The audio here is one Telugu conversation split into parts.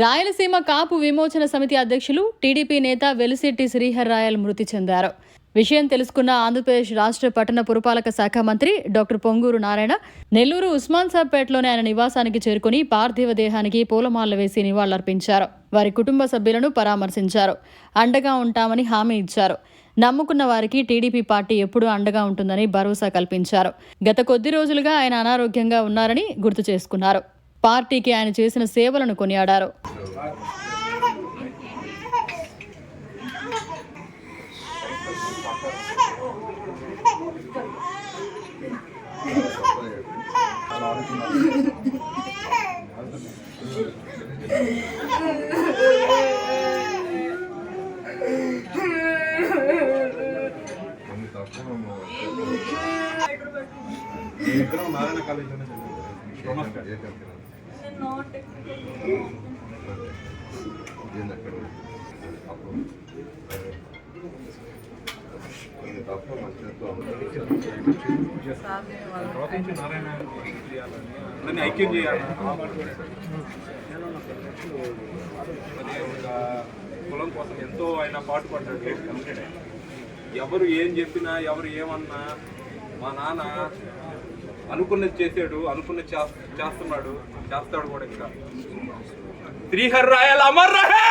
రాయలసీమ కాపు విమోచన సమితి అధ్యక్షులు టీడీపీ నేత వెలిసిట్టి శ్రీహర్ రాయల్ మృతి చెందారు. విషయం తెలుసుకున్న ఆంధ్రప్రదేశ్ రాష్ట్ర పట్టణ పురపాలక శాఖ మంత్రి డాక్టర్ పొంగూరు నారాయణ నెల్లూరు ఉస్మాన్సాబ్పేటలోని ఆయన నివాసానికి చేరుకుని పార్థివ దేహానికి పూలమాలలు వేసి నివాళులర్పించారు. వారి కుటుంబ సభ్యులను పరామర్శించారు. అండగా ఉంటామని హామీ ఇచ్చారు. నమ్ముకున్న వారికి టీడీపీ పార్టీ ఎప్పుడూ అండగా ఉంటుందని భరోసా కల్పించారు. గత కొద్ది రోజులుగా ఆయన అనారోగ్యంగా ఉన్నారని గుర్తు చేసుకున్నారు. పార్టీకి ఆయన చేసిన సేవలను కొనియాడారు ఇద్దరం నారాయణ కాలేజీలోనే చదివాం. అందరినీ ఐక్యం ఒక కులం కోసం ఎంతో ఆయన పాటుపడ్డాడు ఎవరు ఏం చెప్పినా ఎవరు ఏమన్నా మా నాన్న అనుకున్నది చేసాడు అనుకున్నది చేస్తున్నాడు చేస్తాడు కూడా ఇంకా శ్రీహర్ రాయల్ అమర్ రహే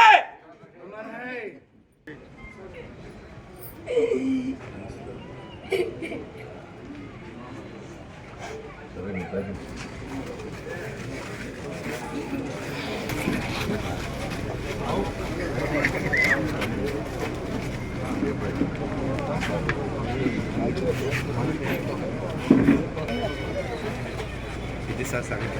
you. సార్ సంగతి